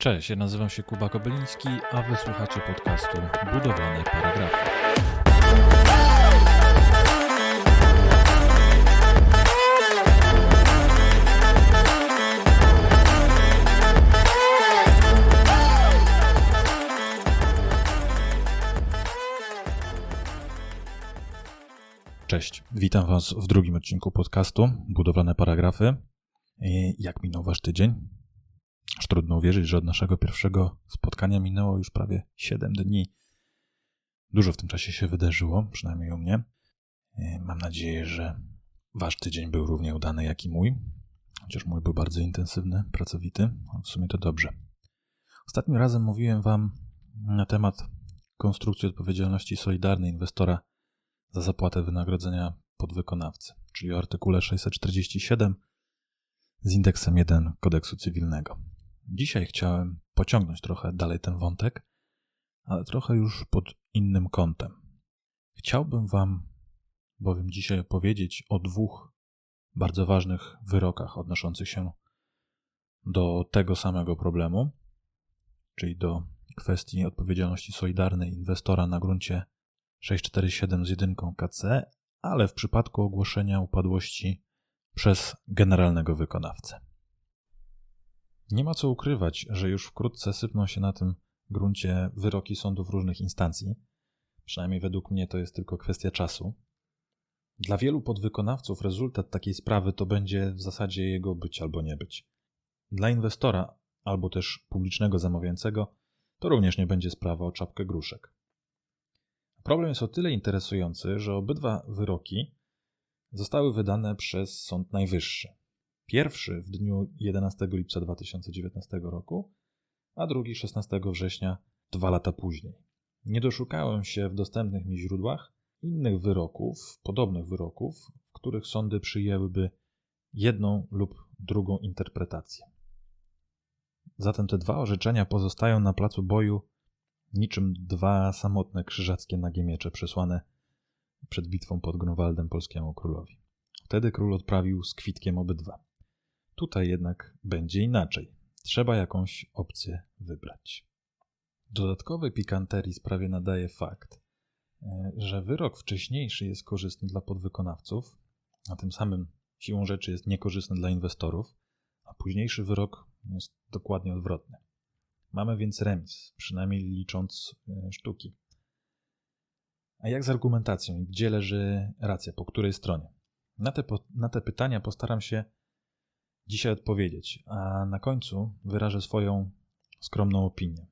Cześć, ja nazywam się Kuba Kobyliński, a wysłuchacie podcastu Budowane Paragrafy. Cześć, witam Was w drugim odcinku podcastu Budowane Paragrafy. Jak minął Wasz tydzień? Aż trudno uwierzyć, że od naszego pierwszego spotkania minęło już prawie 7 dni. Dużo w tym czasie się wydarzyło, przynajmniej u mnie. I Mam nadzieję, że Wasz tydzień był równie udany jak i mój. Chociaż mój był bardzo intensywny, pracowity, a w sumie to dobrze. Ostatnim razem mówiłem Wam na temat konstrukcji odpowiedzialności solidarnej inwestora za zapłatę wynagrodzenia podwykonawcy, czyli o artykule 647 z indeksem 1 kodeksu cywilnego. Dzisiaj chciałem pociągnąć trochę dalej ten wątek, ale trochę już pod innym kątem. Chciałbym Wam bowiem dzisiaj opowiedzieć o dwóch bardzo ważnych wyrokach odnoszących się do tego samego problemu, czyli do kwestii odpowiedzialności solidarnej inwestora na gruncie 647 z jedynką KC, ale w przypadku ogłoszenia upadłości przez generalnego wykonawcę. Nie ma co ukrywać, że już wkrótce sypną się na tym gruncie wyroki sądów różnych instancji. Przynajmniej według mnie to jest tylko kwestia czasu. Dla wielu podwykonawców rezultat takiej sprawy to będzie w zasadzie jego być albo nie być. Dla inwestora albo też publicznego zamawiającego to również nie będzie sprawa o czapkę gruszek. Problem jest o tyle interesujący, że obydwa wyroki zostały wydane przez Sąd Najwyższy. Pierwszy w dniu 11 lipca 2019 roku, a drugi 16 września dwa lata później. Nie doszukałem się w dostępnych mi źródłach innych wyroków, podobnych wyroków, w których sądy przyjęłyby jedną lub drugą interpretację. Zatem te dwa orzeczenia pozostają na placu boju niczym dwa samotne krzyżackie nagie miecze przesłane przed bitwą pod Grunwaldem polskiemu królowi. Wtedy król odprawił z kwitkiem obydwa. Tutaj jednak będzie inaczej. Trzeba jakąś opcję wybrać. Dodatkowej pikanterii sprawie nadaje fakt, e, że wyrok wcześniejszy jest korzystny dla podwykonawców, a tym samym siłą rzeczy jest niekorzystny dla inwestorów, a późniejszy wyrok jest dokładnie odwrotny. Mamy więc remis, przynajmniej licząc e, sztuki. A jak z argumentacją i gdzie leży racja, po której stronie? Na te, na te pytania postaram się dzisiaj odpowiedzieć, a na końcu wyrażę swoją skromną opinię.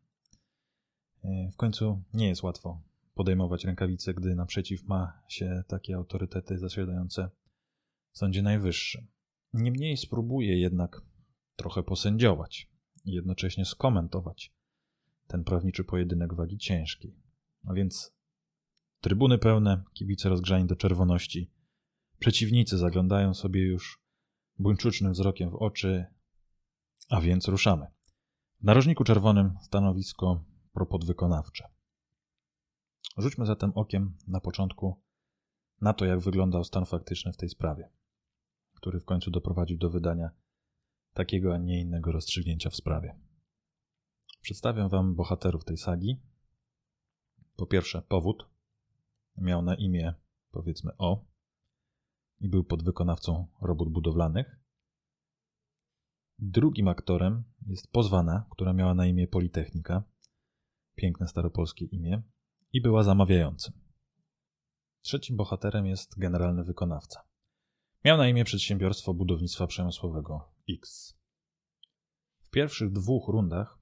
E, w końcu nie jest łatwo podejmować rękawice, gdy naprzeciw ma się takie autorytety zasiadające w Sądzie Najwyższym. Niemniej spróbuję jednak trochę posędziować i jednocześnie skomentować ten prawniczy pojedynek wagi ciężkiej. A więc trybuny pełne, kibice rozgrzani do czerwoności, przeciwnicy zaglądają sobie już buńczucznym wzrokiem w oczy, a więc ruszamy. W narożniku czerwonym stanowisko propodwykonawcze. Rzućmy zatem okiem na początku na to, jak wyglądał stan faktyczny w tej sprawie, który w końcu doprowadził do wydania takiego, a nie innego rozstrzygnięcia w sprawie. Przedstawiam Wam bohaterów tej sagi. Po pierwsze, powód. Miał na imię, powiedzmy, O i był podwykonawcą robót budowlanych. Drugim aktorem jest pozwana, która miała na imię Politechnika, piękne staropolskie imię, i była zamawiającym. Trzecim bohaterem jest generalny wykonawca. Miał na imię Przedsiębiorstwo Budownictwa Przemysłowego X. W pierwszych dwóch rundach,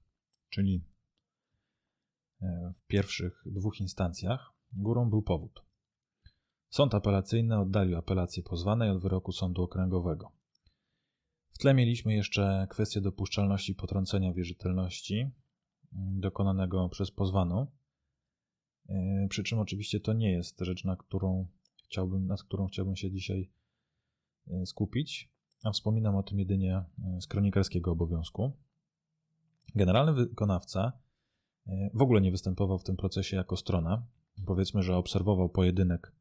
czyli e, w pierwszych dwóch instancjach, górą był powód. Sąd apelacyjny oddalił apelację pozwanej od wyroku sądu okręgowego. W tle mieliśmy jeszcze kwestię dopuszczalności potrącenia wierzytelności mm, dokonanego przez pozwaną. E, przy czym oczywiście to nie jest rzecz, na którą chciałbym, nad którą chciałbym się dzisiaj e, skupić, a wspominam o tym jedynie e, z kronikarskiego obowiązku. Generalny wykonawca w ogóle nie występował w tym procesie jako strona. Powiedzmy, że obserwował pojedynek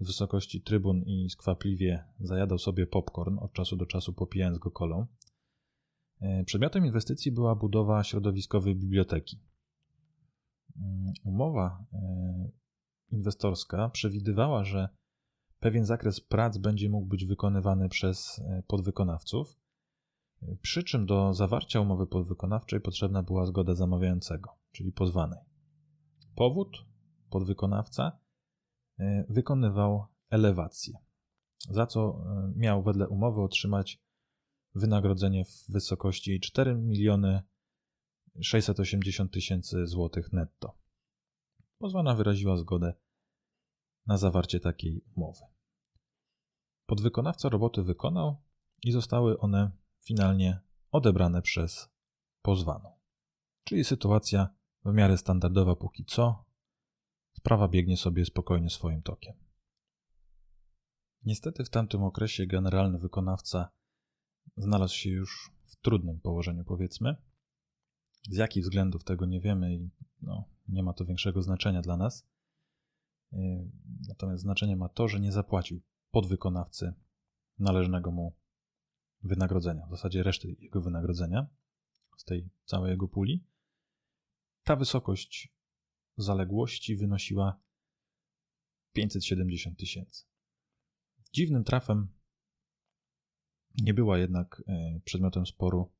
z wysokości trybun i skwapliwie zajadał sobie popcorn od czasu do czasu popijając go kolą. E, przedmiotem inwestycji była budowa środowiskowej biblioteki. Mm, umowa e, inwestorska przewidywała, że pewien zakres prac będzie mógł być wykonywany przez e, podwykonawców, przy czym do zawarcia umowy podwykonawczej potrzebna była zgoda zamawiającego, czyli pozwanej. Powód podwykonawca wykonywał elewację, za co miał wedle umowy otrzymać wynagrodzenie w wysokości 4 miliony 680 tysięcy złotych netto. Pozwana wyraziła zgodę na zawarcie takiej umowy. Podwykonawca roboty wykonał i zostały one finalnie odebrane przez pozwaną. Czyli sytuacja w miarę standardowa póki co. Sprawa biegnie sobie spokojnie swoim tokiem. Niestety w tamtym okresie generalny wykonawca znalazł się już w trudnym położeniu, powiedzmy. Z jakich względów tego nie wiemy i no, nie ma to większego znaczenia dla nas. E, natomiast znaczenie ma to, że nie zapłacił podwykonawcy należnego mu wynagrodzenia, w zasadzie reszty jego wynagrodzenia z tej całej jego puli. Ta wysokość zaległości wynosiła 570 tysięcy. Dziwnym trafem nie była jednak e, przedmiotem sporu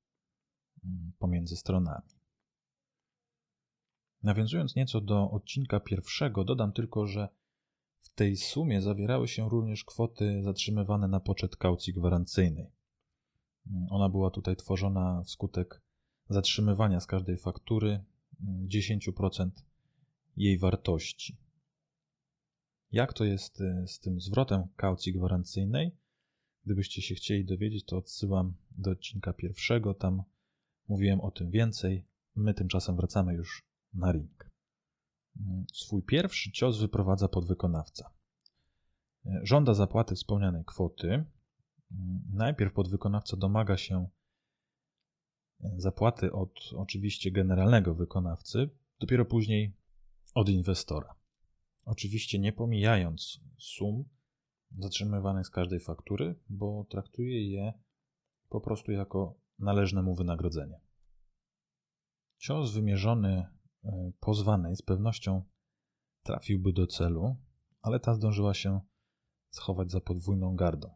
mm, pomiędzy stronami. Nawiązując nieco do odcinka pierwszego, dodam tylko, że w tej sumie zawierały się również kwoty zatrzymywane na poczet kaucji gwarancyjnej. Mm, ona była tutaj tworzona wskutek zatrzymywania z każdej faktury 10% mm, jej wartości. Jak to jest e, z tym zwrotem kaucji gwarancyjnej? Gdybyście się chcieli dowiedzieć, to odsyłam do odcinka pierwszego. Tam mówiłem o tym więcej. My tymczasem wracamy już na ring. Swój pierwszy cios wyprowadza podwykonawca. Żąda zapłaty wspomnianej kwoty. Najpierw podwykonawca domaga się zapłaty od oczywiście generalnego wykonawcy, dopiero później od inwestora. Oczywiście nie pomijając sum, zatrzymywanych z każdej faktury, bo traktuje je po prostu jako należne mu wynagrodzenie. Cios wymierzony e, pozwanej z pewnością trafiłby do celu, ale ta zdążyła się schować za podwójną gardą.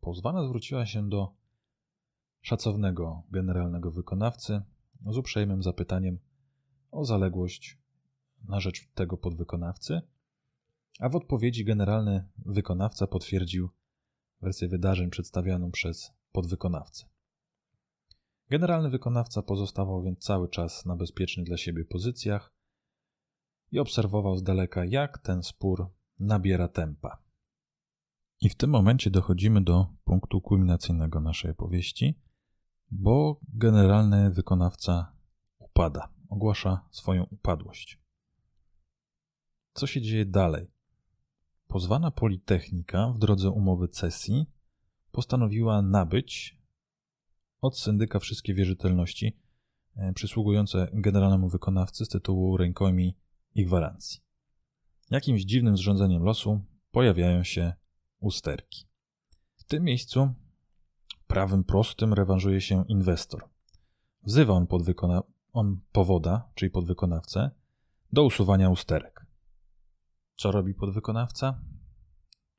Pozwana zwróciła się do szacownego generalnego wykonawcy z uprzejmym zapytaniem o zaległość na rzecz tego podwykonawcy a w odpowiedzi generalny wykonawca potwierdził wersję wydarzeń przedstawioną przez podwykonawcę. Generalny wykonawca pozostawał więc cały czas na bezpiecznych dla siebie pozycjach i obserwował z daleka, jak ten spór nabiera tempa. I w tym momencie dochodzimy do punktu kulminacyjnego naszej opowieści, bo generalny wykonawca upada, ogłasza swoją upadłość. Co się dzieje dalej? Pozwana Politechnika w drodze umowy cesji postanowiła nabyć od syndyka wszystkie wierzytelności e, przysługujące generalnemu wykonawcy z tytułu rękojmi i gwarancji. Jakimś dziwnym zrządzeniem losu pojawiają się usterki. W tym miejscu prawym prostym rewanżuje się inwestor. Wzywa on, podwykona- on powoda, czyli podwykonawcę, do usuwania usterek. Co robi podwykonawca?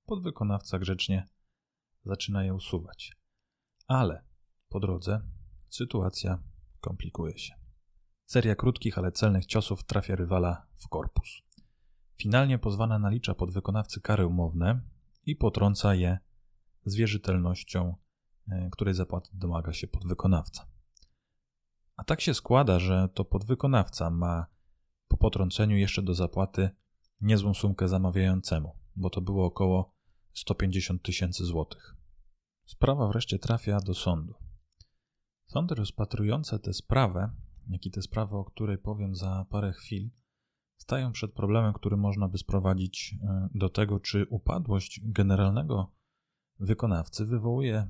Podwykonawca grzecznie zaczyna je usuwać. Ale po drodze sytuacja komplikuje się. Seria krótkich, ale celnych ciosów trafia rywala w korpus. Finalnie pozwana nalicza podwykonawcy kary umowne i potrąca je z wierzytelnością, e, której zapłaty domaga się podwykonawca. A tak się składa, że to podwykonawca ma po potrąceniu jeszcze do zapłaty niezłą sumkę zamawiającemu, bo to było około 150 tysięcy złotych. Sprawa wreszcie trafia do sądu. Sądy rozpatrujące tę sprawę, jak i tę sprawę, o której powiem za parę chwil, stają przed problemem, który można by sprowadzić e, do tego, czy upadłość generalnego wykonawcy wywołuje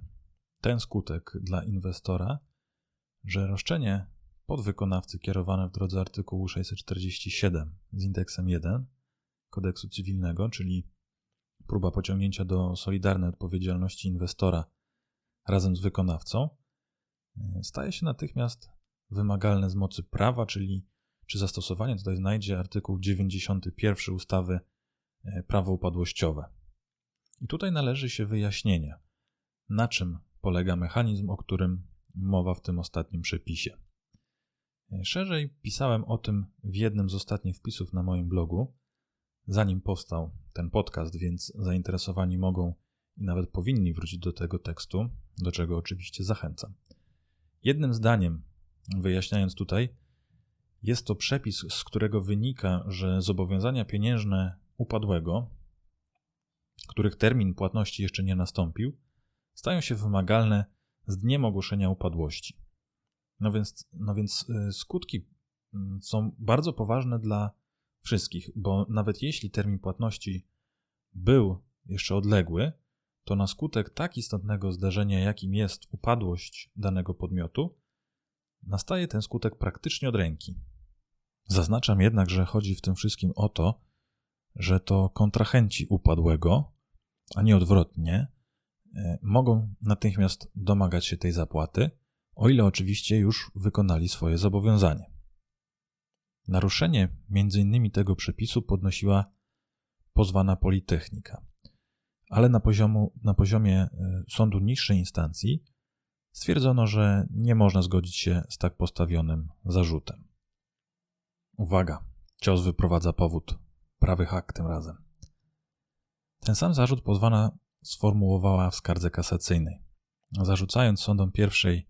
ten skutek dla inwestora, że roszczenie podwykonawcy kierowane w drodze artykułu 647 z indeksem 1 kodeksu cywilnego, czyli próba pociągnięcia do solidarnej odpowiedzialności inwestora razem z wykonawcą, staje się natychmiast wymagalne z mocy prawa, czyli czy zastosowanie tutaj znajdzie artykuł 91 ustawy e, Prawo upadłościowe. I tutaj należy się wyjaśnienie, na czym polega mechanizm, o którym mowa w tym ostatnim przepisie. E, szerzej pisałem o tym w jednym z ostatnich wpisów na moim blogu, zanim powstał ten podcast, więc zainteresowani mogą i nawet powinni wrócić do tego tekstu, do czego oczywiście zachęcam. Jednym zdaniem, wyjaśniając tutaj, jest to przepis, z którego wynika, że zobowiązania pieniężne upadłego, których termin płatności jeszcze nie nastąpił, stają się wymagalne z dniem ogłoszenia upadłości. No więc, no więc y, skutki mm, są bardzo poważne dla wszystkich, bo nawet jeśli termin płatności był jeszcze odległy, to na skutek tak istotnego zdarzenia, jakim jest upadłość danego podmiotu, nastaje ten skutek praktycznie od ręki. Zaznaczam jednak, że chodzi w tym wszystkim o to, że to kontrahenci upadłego, a nie odwrotnie, mogą natychmiast domagać się tej zapłaty, o ile oczywiście już wykonali swoje zobowiązanie. Naruszenie m.in. tego przepisu podnosiła pozwana Politechnika, ale na, poziomu, na poziomie e, sądu niższej instancji stwierdzono, że nie można zgodzić się z tak postawionym zarzutem. Uwaga, cios wyprowadza powód. Prawy hak tym razem. Ten sam zarzut pozwana sformułowała w skardze kasacyjnej, zarzucając sądom pierwszej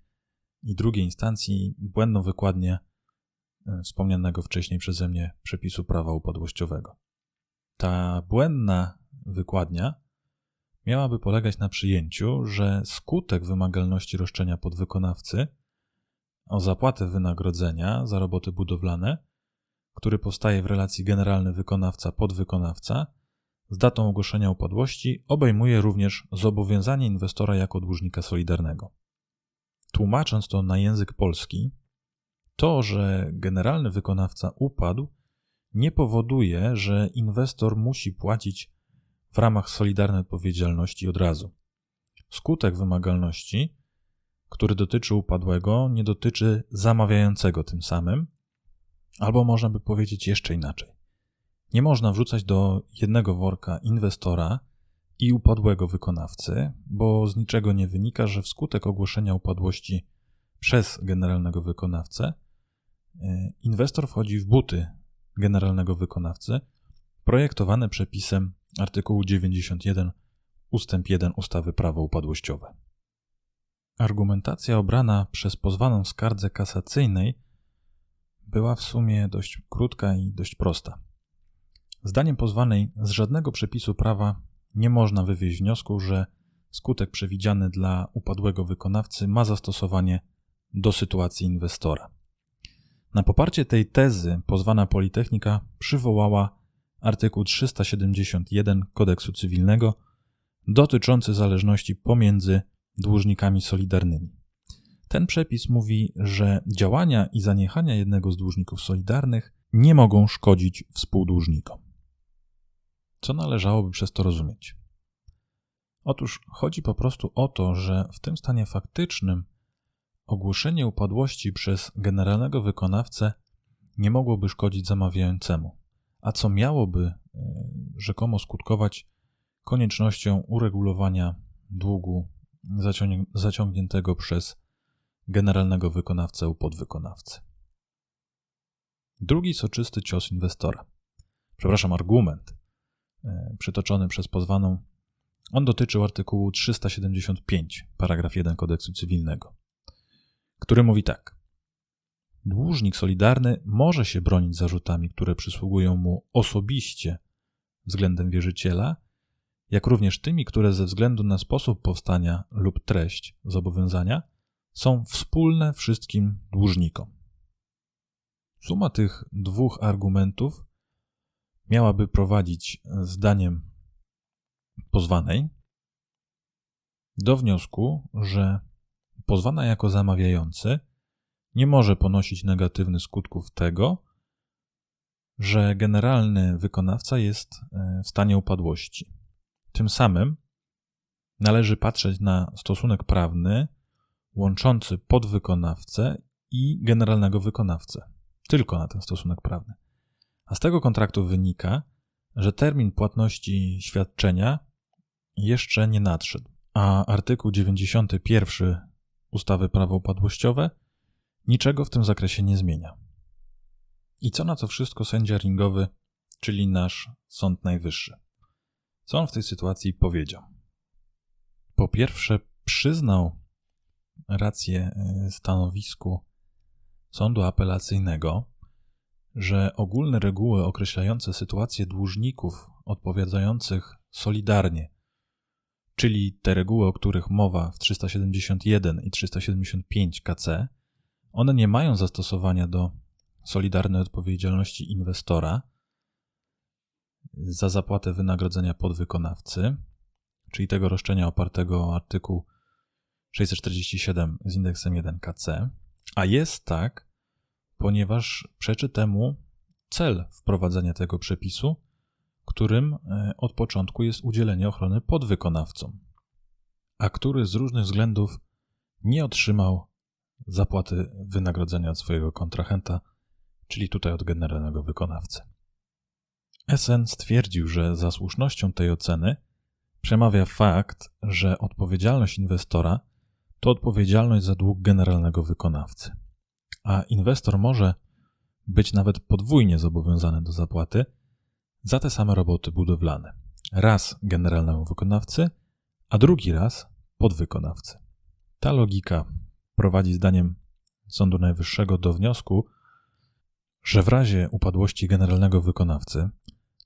i drugiej instancji błędną wykładnię e, wspomnianego wcześniej przeze mnie przepisu prawa upadłościowego. Ta błędna wykładnia miałaby polegać na przyjęciu, że skutek wymagalności roszczenia podwykonawcy o zapłatę wynagrodzenia za roboty budowlane który powstaje w relacji generalny wykonawca-podwykonawca, z datą ogłoszenia upadłości obejmuje również zobowiązanie inwestora jako dłużnika solidarnego. Tłumacząc to na język polski, to, że generalny wykonawca upadł, nie powoduje, że inwestor musi płacić w ramach solidarnej odpowiedzialności od razu. Skutek wymagalności, który dotyczy upadłego, nie dotyczy zamawiającego tym samym, Albo można by powiedzieć jeszcze inaczej. Nie można wrzucać do jednego worka inwestora i upadłego wykonawcy, bo z niczego nie wynika, że wskutek ogłoszenia upadłości przez generalnego wykonawcę e, inwestor wchodzi w buty generalnego wykonawcy projektowane przepisem artykułu 91 ustęp 1 ustawy Prawo upadłościowe. Argumentacja obrana przez pozwaną w skardze kasacyjnej była w sumie dość krótka i dość prosta. Zdaniem pozwanej z żadnego przepisu prawa nie można wywieźć wniosku, że skutek przewidziany dla upadłego wykonawcy ma zastosowanie do sytuacji inwestora. Na poparcie tej tezy pozwana Politechnika przywołała artykuł 371 kodeksu cywilnego dotyczący zależności pomiędzy dłużnikami solidarnymi. Ten przepis mówi, że działania i zaniechania jednego z dłużników solidarnych nie mogą szkodzić współdłużnikom. Co należałoby przez to rozumieć? Otóż chodzi po prostu o to, że w tym stanie faktycznym ogłoszenie upadłości przez generalnego wykonawcę nie mogłoby szkodzić zamawiającemu, a co miałoby e, rzekomo skutkować koniecznością uregulowania długu zaciągniętego przez generalnego wykonawcę u podwykonawcy. Drugi soczysty cios inwestora. Przepraszam, argument przytoczony przez pozwaną, on dotyczył artykułu 375, paragraf 1 kodeksu cywilnego, który mówi tak. Dłużnik solidarny może się bronić zarzutami, które przysługują mu osobiście względem wierzyciela, jak również tymi, które ze względu na sposób powstania lub treść zobowiązania są wspólne wszystkim dłużnikom. Suma tych dwóch argumentów miałaby prowadzić, zdaniem pozwanej, do wniosku, że pozwana jako zamawiający nie może ponosić negatywnych skutków tego, że generalny wykonawca jest e, w stanie upadłości. Tym samym należy patrzeć na stosunek prawny łączący podwykonawcę i generalnego wykonawcę. Tylko na ten stosunek prawny. A z tego kontraktu wynika, że termin płatności świadczenia jeszcze nie nadszedł, a artykuł 91 ustawy Prawo upadłościowe niczego w tym zakresie nie zmienia. I co na to wszystko sędzia ringowy, czyli nasz Sąd Najwyższy? Co on w tej sytuacji powiedział? Po pierwsze, przyznał rację y, stanowisku sądu apelacyjnego, że ogólne reguły określające sytuację dłużników odpowiadających solidarnie, czyli te reguły, o których mowa w 371 i 375 KC, one nie mają zastosowania do solidarnej odpowiedzialności inwestora za zapłatę wynagrodzenia podwykonawcy, czyli tego roszczenia opartego o artykuł 647 z indeksem 1 KC, a jest tak, ponieważ przeczy temu cel wprowadzenia tego przepisu, którym e, od początku jest udzielenie ochrony podwykonawcom, a który z różnych względów nie otrzymał zapłaty wynagrodzenia od swojego kontrahenta, czyli tutaj od generalnego wykonawcy. SN stwierdził, że za słusznością tej oceny przemawia fakt, że odpowiedzialność inwestora to odpowiedzialność za dług generalnego wykonawcy. A inwestor może być nawet podwójnie zobowiązany do zapłaty za te same roboty budowlane. Raz generalnemu wykonawcy, a drugi raz podwykonawcy. Ta logika prowadzi zdaniem Sądu Najwyższego do wniosku, że w razie upadłości generalnego wykonawcy,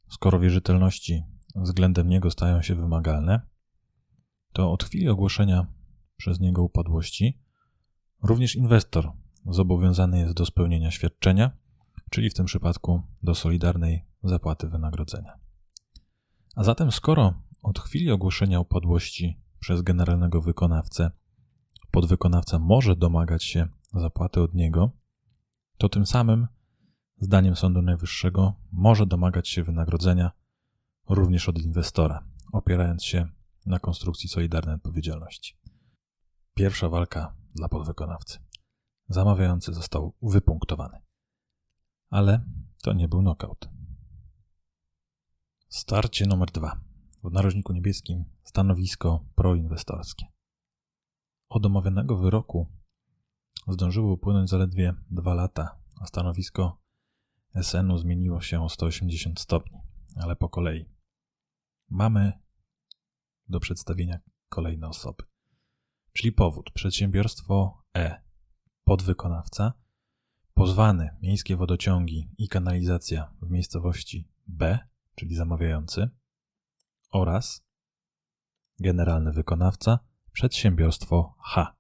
skoro wierzytelności względem niego stają się wymagalne, to od chwili ogłoszenia przez niego upadłości, również inwestor zobowiązany jest do spełnienia świadczenia, czyli w tym przypadku do solidarnej zapłaty wynagrodzenia. A zatem, skoro od chwili ogłoszenia upadłości przez generalnego wykonawcę podwykonawca może domagać się zapłaty od niego, to tym samym, zdaniem Sądu Najwyższego, może domagać się wynagrodzenia również od inwestora, opierając się na konstrukcji solidarnej odpowiedzialności. Pierwsza walka dla podwykonawcy. Zamawiający został wypunktowany. Ale to nie był knockout. Starcie numer dwa. W narożniku niebieskim stanowisko proinwestorskie. Od omawianego wyroku zdążyło upłynąć zaledwie dwa lata, a stanowisko SN-u zmieniło się o 180 stopni, ale po kolei. Mamy do przedstawienia kolejne osoby. Czyli powód przedsiębiorstwo E, podwykonawca, pozwany miejskie wodociągi i kanalizacja w miejscowości B, czyli zamawiający, oraz generalny wykonawca, przedsiębiorstwo H.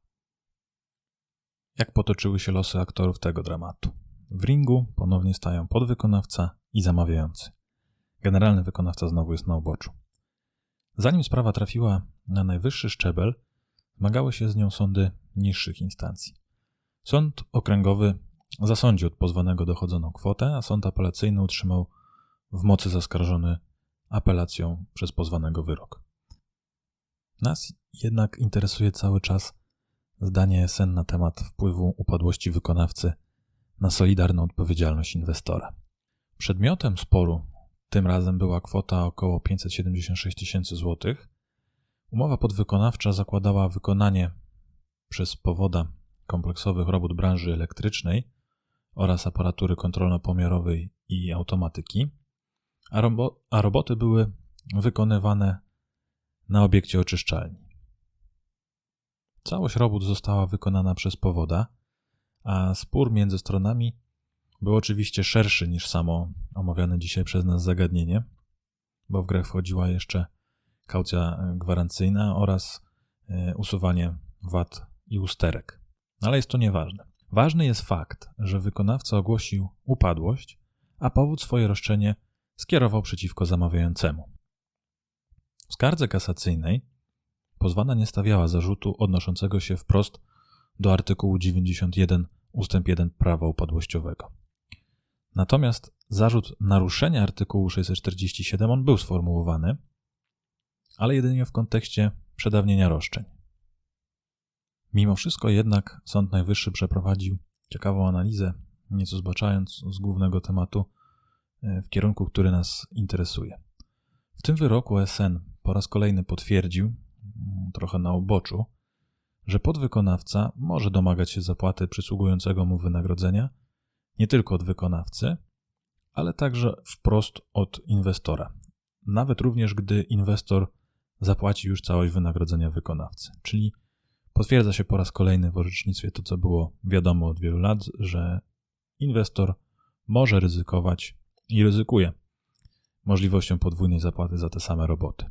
Jak potoczyły się losy aktorów tego dramatu? W ringu ponownie stają podwykonawca i zamawiający. Generalny wykonawca znowu jest na uboczu. Zanim sprawa trafiła na najwyższy szczebel, zmagały się z nią sądy niższych instancji. Sąd okręgowy zasądził od pozwanego dochodzoną kwotę, a sąd apelacyjny utrzymał w mocy zaskarżony apelacją przez pozwanego wyrok. Nas jednak interesuje cały czas zdanie SN na temat wpływu upadłości wykonawcy na solidarną odpowiedzialność inwestora. Przedmiotem sporu tym razem była kwota około 576 tysięcy złotych. Umowa podwykonawcza zakładała wykonanie przez powoda kompleksowych robót branży elektrycznej oraz aparatury kontrolno-pomiarowej i automatyki, a, robo a roboty były wykonywane na obiekcie oczyszczalni. Całość robót została wykonana przez powoda, a spór między stronami był oczywiście szerszy niż samo omawiane dzisiaj przez nas zagadnienie, bo w grę wchodziła jeszcze kaucja gwarancyjna oraz e, usuwanie wad i usterek. Ale jest to nieważne. Ważny jest fakt, że wykonawca ogłosił upadłość, a powód swoje roszczenie skierował przeciwko zamawiającemu. W skardze kasacyjnej pozwana nie stawiała zarzutu odnoszącego się wprost do artykułu 91 ust. 1 prawa upadłościowego. Natomiast zarzut naruszenia artykułu 647 on był sformułowany, ale jedynie w kontekście przedawnienia roszczeń. Mimo wszystko jednak Sąd Najwyższy przeprowadził ciekawą analizę, nieco zbaczając z głównego tematu e, w kierunku, który nas interesuje. W tym wyroku SN po raz kolejny potwierdził, mm, trochę na uboczu, że podwykonawca może domagać się zapłaty przysługującego mu wynagrodzenia nie tylko od wykonawcy, ale także wprost od inwestora. Nawet również, gdy inwestor zapłaci już całość wynagrodzenia wykonawcy. Czyli potwierdza się po raz kolejny w orzecznictwie to, co było wiadomo od wielu lat, że inwestor może ryzykować i ryzykuje możliwością podwójnej zapłaty za te same roboty.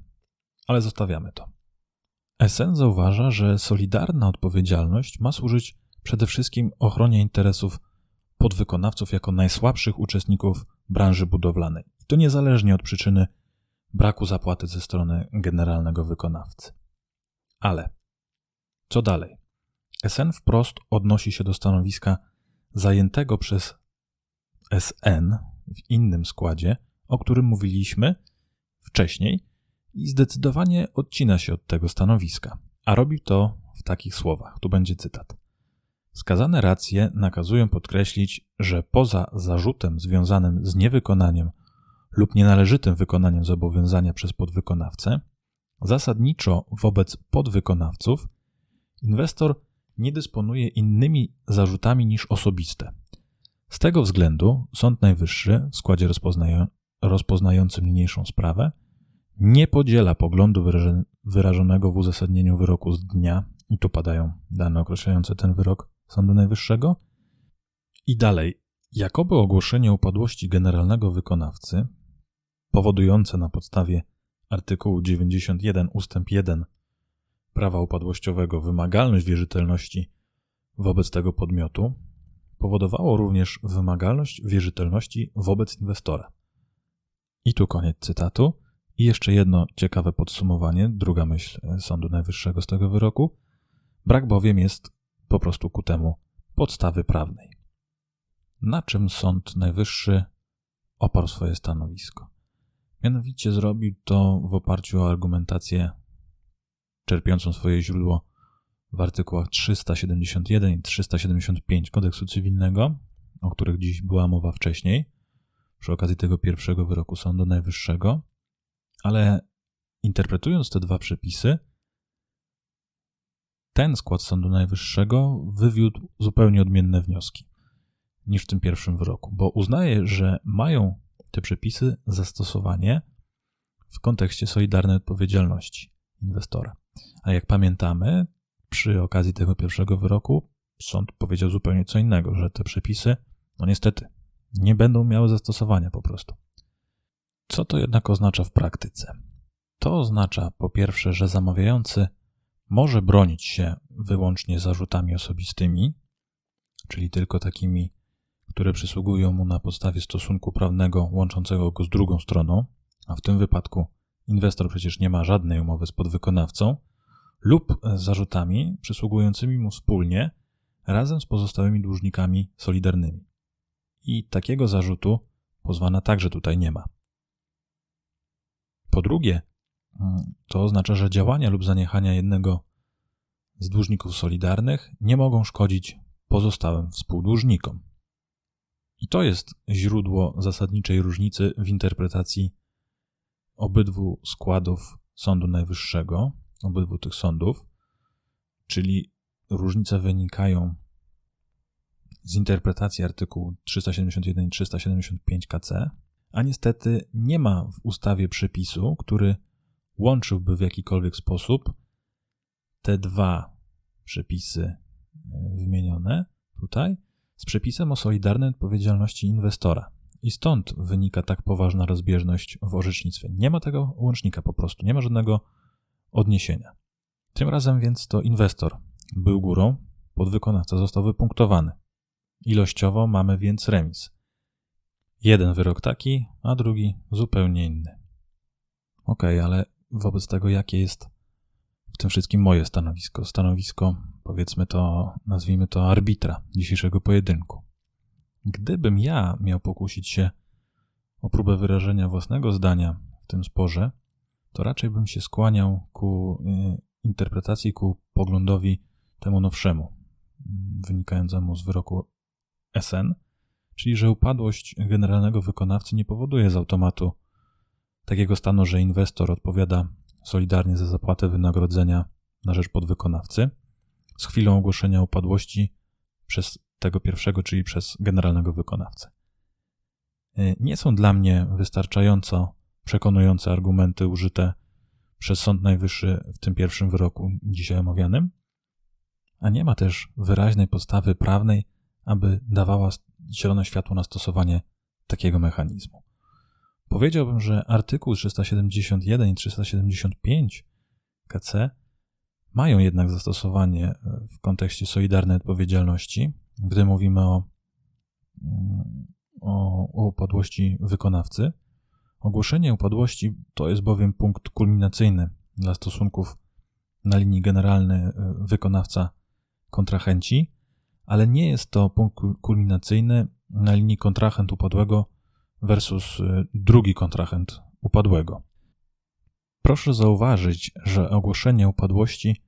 Ale zostawiamy to. SN zauważa, że solidarna odpowiedzialność ma służyć przede wszystkim ochronie interesów podwykonawców jako najsłabszych uczestników branży budowlanej. I to niezależnie od przyczyny braku zapłaty ze strony generalnego wykonawcy. Ale co dalej? SN wprost odnosi się do stanowiska zajętego przez SN w innym składzie, o którym mówiliśmy wcześniej, i zdecydowanie odcina się od tego stanowiska, a robi to w takich słowach. Tu będzie cytat. Skazane racje nakazują podkreślić, że poza zarzutem związanym z niewykonaniem lub nienależytym wykonaniem zobowiązania przez podwykonawcę, zasadniczo wobec podwykonawców inwestor nie dysponuje innymi zarzutami niż osobiste. Z tego względu Sąd Najwyższy w składzie rozpoznającym niniejszą sprawę nie podziela poglądu wyrażonego w uzasadnieniu wyroku z dnia, i tu padają dane określające ten wyrok Sądu Najwyższego. I dalej, jakoby ogłoszenie upadłości generalnego wykonawcy, powodujące na podstawie artykułu 91 ustęp 1 prawa upadłościowego wymagalność wierzytelności wobec tego podmiotu, powodowało również wymagalność wierzytelności wobec inwestora. I tu koniec cytatu. I jeszcze jedno ciekawe podsumowanie, druga myśl Sądu Najwyższego z tego wyroku. Brak bowiem jest po prostu ku temu podstawy prawnej. Na czym Sąd Najwyższy oparł swoje stanowisko? Mianowicie zrobił to w oparciu o argumentację czerpiącą swoje źródło w artykułach 371 i 375 kodeksu cywilnego, o których dziś była mowa wcześniej, przy okazji tego pierwszego wyroku Sądu Najwyższego, ale interpretując te dwa przepisy, ten skład Sądu Najwyższego wywiódł zupełnie odmienne wnioski niż w tym pierwszym wyroku, bo uznaje, że mają te przepisy zastosowanie w kontekście solidarnej odpowiedzialności inwestora. A jak pamiętamy, przy okazji tego pierwszego wyroku sąd powiedział zupełnie co innego, że te przepisy, no niestety, nie będą miały zastosowania po prostu. Co to jednak oznacza w praktyce? To oznacza po pierwsze, że zamawiający może bronić się wyłącznie zarzutami osobistymi, czyli tylko takimi, które przysługują mu na podstawie stosunku prawnego łączącego go z drugą stroną, a w tym wypadku inwestor przecież nie ma żadnej umowy z podwykonawcą, lub z zarzutami przysługującymi mu wspólnie razem z pozostałymi dłużnikami solidarnymi. I takiego zarzutu pozwana także tutaj nie ma. Po drugie, mm, to oznacza, że działania lub zaniechania jednego z dłużników solidarnych nie mogą szkodzić pozostałym współdłużnikom. I to jest źródło zasadniczej różnicy w interpretacji obydwu składów Sądu Najwyższego, obydwu tych sądów, czyli różnice wynikają z interpretacji artykułu 371 i 375 KC, a niestety nie ma w ustawie przepisu, który łączyłby w jakikolwiek sposób te dwa przepisy e, wymienione tutaj z przepisem o solidarnej odpowiedzialności inwestora. I stąd wynika tak poważna rozbieżność w orzecznictwie. Nie ma tego łącznika po prostu, nie ma żadnego odniesienia. Tym razem więc to inwestor był górą, podwykonawca został wypunktowany. Ilościowo mamy więc remis. Jeden wyrok taki, a drugi zupełnie inny. Ok, ale wobec tego, jakie jest w tym wszystkim moje stanowisko? Stanowisko, powiedzmy to, nazwijmy to arbitra dzisiejszego pojedynku. Gdybym ja miał pokusić się o próbę wyrażenia własnego zdania w tym sporze, to raczej bym się skłaniał ku y, interpretacji, ku poglądowi temu nowszemu, wynikającemu z wyroku SN, czyli że upadłość generalnego wykonawcy nie powoduje z automatu takiego stanu, że inwestor odpowiada solidarnie za zapłatę wynagrodzenia na rzecz podwykonawcy z chwilą ogłoszenia upadłości przez tego pierwszego, czyli przez generalnego wykonawcę. Nie są dla mnie wystarczająco przekonujące argumenty użyte przez Sąd Najwyższy w tym pierwszym wyroku dzisiaj omawianym, a nie ma też wyraźnej podstawy prawnej, aby dawała zielone światło na stosowanie takiego mechanizmu. Powiedziałbym, że artykuł 371 i 375 KC mają jednak zastosowanie e, w kontekście solidarnej odpowiedzialności, gdy mówimy o, mm, o, o upadłości wykonawcy. Ogłoszenie upadłości to jest bowiem punkt kulminacyjny dla stosunków na linii generalny e, wykonawca-kontrahenci, ale nie jest to punkt kulminacyjny na linii kontrahent upadłego versus y, drugi kontrahent upadłego. Proszę zauważyć, że ogłoszenie upadłości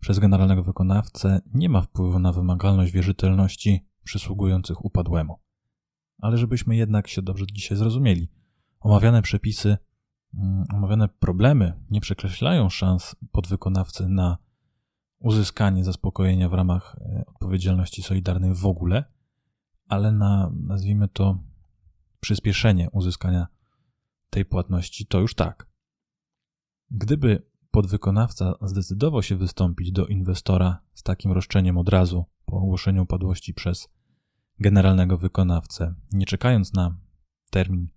przez generalnego wykonawcę nie ma wpływu na wymagalność wierzytelności przysługujących upadłemu. Ale żebyśmy jednak się dobrze dzisiaj zrozumieli, omawiane przepisy, mm, omawiane problemy nie przekreślają szans podwykonawcy na uzyskanie zaspokojenia w ramach y, odpowiedzialności solidarnej w ogóle, ale na, nazwijmy to, przyspieszenie uzyskania tej płatności, to już tak. Gdyby podwykonawca zdecydował się wystąpić do inwestora z takim roszczeniem od razu po ogłoszeniu upadłości przez generalnego wykonawcę, nie czekając na termin,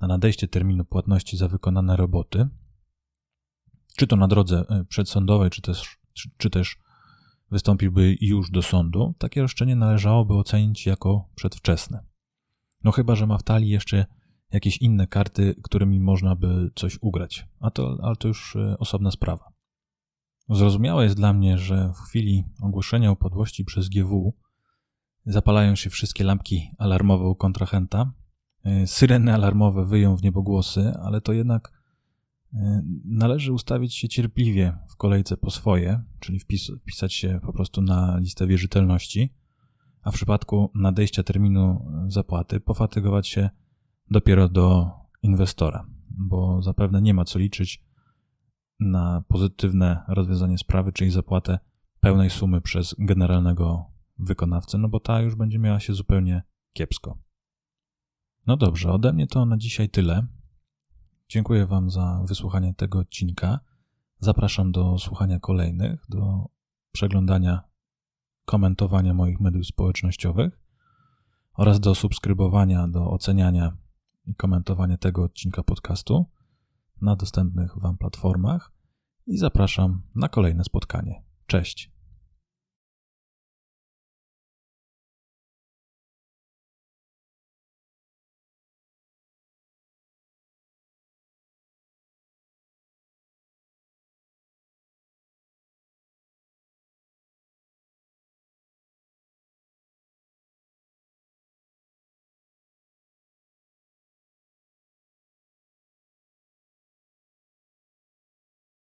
na nadejście terminu płatności za wykonane roboty, czy to na drodze e, przedsądowej, czy też, czy, czy też wystąpiłby już do sądu, takie roszczenie należałoby ocenić jako przedwczesne. No chyba, że ma w talii jeszcze jakieś inne karty, którymi można by coś ugrać, a to, ale to już e, osobna sprawa. Zrozumiałe jest dla mnie, że w chwili ogłoszenia upadłości przez GW zapalają się wszystkie lampki alarmowe u kontrahenta, e, syreny alarmowe wyją w niebogłosy, ale to jednak e, należy ustawić się cierpliwie w kolejce po swoje, czyli wpis, wpisać się po prostu na listę wierzytelności, a w przypadku nadejścia terminu zapłaty pofatygować się dopiero do inwestora, bo zapewne nie ma co liczyć na pozytywne rozwiązanie sprawy, czyli zapłatę pełnej sumy przez generalnego wykonawcę, no bo ta już będzie miała się zupełnie kiepsko. No dobrze, ode mnie to na dzisiaj tyle. Dziękuję Wam za wysłuchanie tego odcinka. Zapraszam do słuchania kolejnych, do przeglądania komentowania moich mediów społecznościowych oraz do subskrybowania, do oceniania i komentowania tego odcinka podcastu na dostępnych Wam platformach i zapraszam na kolejne spotkanie. Cześć.